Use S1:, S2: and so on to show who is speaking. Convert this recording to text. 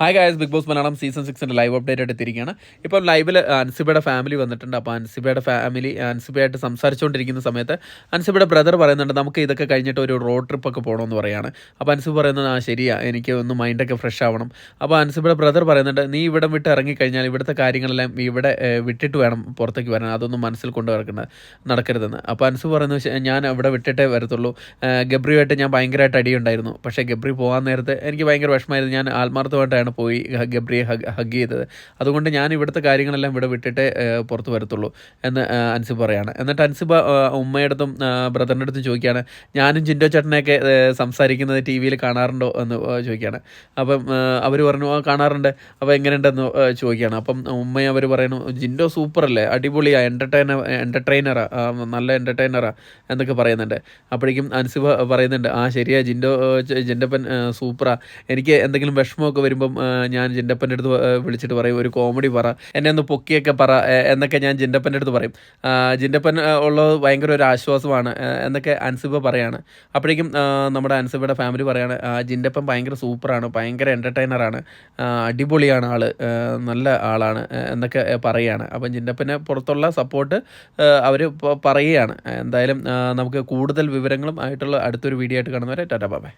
S1: Hi guys Bigg Boss Malayalam season സിക്സിന്റെ live update എടുത്തിരിക്കുകയാണ് ഇപ്പോൾ ലൈവിൽ അൻസിബയുടെ ഫാമിലി വന്നിട്ടുണ്ട്. അപ്പോൾ അൻസിബയുടെ ഫാമിലി അൻസിബയായിട്ട് സംസാരിച്ചുകൊണ്ടിരിക്കുന്ന സമയത്ത് അൻസിബയുടെ ബ്രദർ പറയുന്നുണ്ട് നമുക്ക് ഇതൊക്കെ കഴിഞ്ഞിട്ട് ഒരു റോഡ് ട്രിപ്പൊക്കെ പോകണമെന്ന് പറയുകയാണ് അപ്പോൾ അൻസിബ് പറയുന്നത് ആ ശരിയാണ് എനിക്ക് ഒന്ന് മൈൻഡൊക്കെ ഫ്രഷ് ആവണം. അപ്പോൾ അൻസിബയുടെ ബ്രദർ പറയുന്നുണ്ട് നീ ഇവിടെ വിട്ട് ഇറങ്ങിക്കഴിഞ്ഞാൽ ഇവിടുത്തെ കാര്യങ്ങളെല്ലാം ഇവിടെ വിട്ടിട്ട് വേണം പുറത്തേക്ക് വരാൻ. അതൊന്നും മനസ്സിൽ കൊണ്ട് നടക്കണ്ട നടക്കരുതെന്ന്. അപ്പോൾ അൻസിബ് പറയുന്നത് "ശ- ഞാൻ ഇവിടെ വിട്ടിട്ടേ വരത്തുള്ളൂ. ഗബ്രിയുമായിട്ട് ഞാൻ ഭയങ്കരമായിട്ട് അടിയുണ്ടായിരുന്നു. പക്ഷേ ഗബ്രി പോകാൻ നേരത്തെ എനിക്ക് ഭയങ്കര വിഷമമായിരുന്നു. ഞാൻ ആത്മാർത്ഥമായിട്ടാണ് പോയി ഹ- ഗബ്രിയെ ഹഗ് ചെയ്തത്. അതുകൊണ്ട് ഞാൻ ഇവിടുത്തെ കാര്യങ്ങളെല്ലാം ഇവിടെ വിട്ടിട്ടേ പുറത്ത് വരത്തുള്ളൂ എന്ന് അൻസി അൻസിബ് പറയാണ്. എന്നിട്ട് അൻസിബ അടുത്തും ബ്രദറിന്റെ അടുത്തും ചോദിക്കുകയാണ് ഞാനും ജിൻഡോ ചേട്ടനെയൊക്കെ സംസാരിക്കുന്നത് ടി വിയിൽ കാണാറുണ്ടോ? എന്ന് ചോദിക്കുകയാണ്. അപ്പം അവർ പറഞ്ഞു "ആ, കാണാറുണ്ട്. അപ്പോൾ എങ്ങനെയുണ്ടെന്ന് ചോദിക്കുകയാണ്. അപ്പം ഉമ്മയും അവർ പറയുന്നു ജിൻഡോ സൂപ്പറല്ലേ അടിപൊളിയാ എന്റർടൈനർ എന്റർടൈനറാ നല്ല എന്റർടൈനറാ എന്നൊക്കെ പറയുന്നുണ്ട്. അപ്പോഴേക്കും അൻസിബ പറയുന്നുണ്ട് ആ ശരിയാ ജിൻഡോ ജിൻഡപ്പൻ സൂപ്പറാണ് സൂപ്പറാ. എനിക്ക് എന്തെങ്കിലും വിഷമമൊക്കെ വരുമ്പം ഞാൻ ജിൻഡപ്പന്റെ അടുത്ത് വിളിച്ചിട്ട് പറയും ഒരു കോമഡി പറ എന്നെ ഒന്ന് പൊക്കിയൊക്കെ പറ എന്നൊക്കെ ഞാൻ ജിൻഡപ്പന്റെ അടുത്ത് പറയും. ജിൻഡപ്പൻ ഉള്ളത് ഭയങ്കര ഒരു ആശ്വാസമാണ് എന്നൊക്കെ അൻസിബ പറയാണ്. അപ്പോഴേക്കും നമ്മുടെ അൻസിബയുടെ ഫാമിലി പറയാണ് "ആ, ജിൻഡപ്പൻ ഭയങ്കര സൂപ്പറാണ് ഭയങ്കര എന്റർടൈനറാണ് അടിപൊളിയാണ് ആൾ നല്ല ആളാണ് എന്നൊക്കെ പറയുകയാണ് അപ്പം ജിൻഡപ്പനെ പുറത്തുള്ള സപ്പോർട്ട് അവർ പറയുകയാണ്. എന്തായാലും നമുക്ക് കൂടുതൽ വിവരങ്ങളും ആയിട്ടുള്ള അടുത്തൊരു വീഡിയോ ആയിട്ട് കാണുന്നവരെ ടാറ്റാ ബാബേ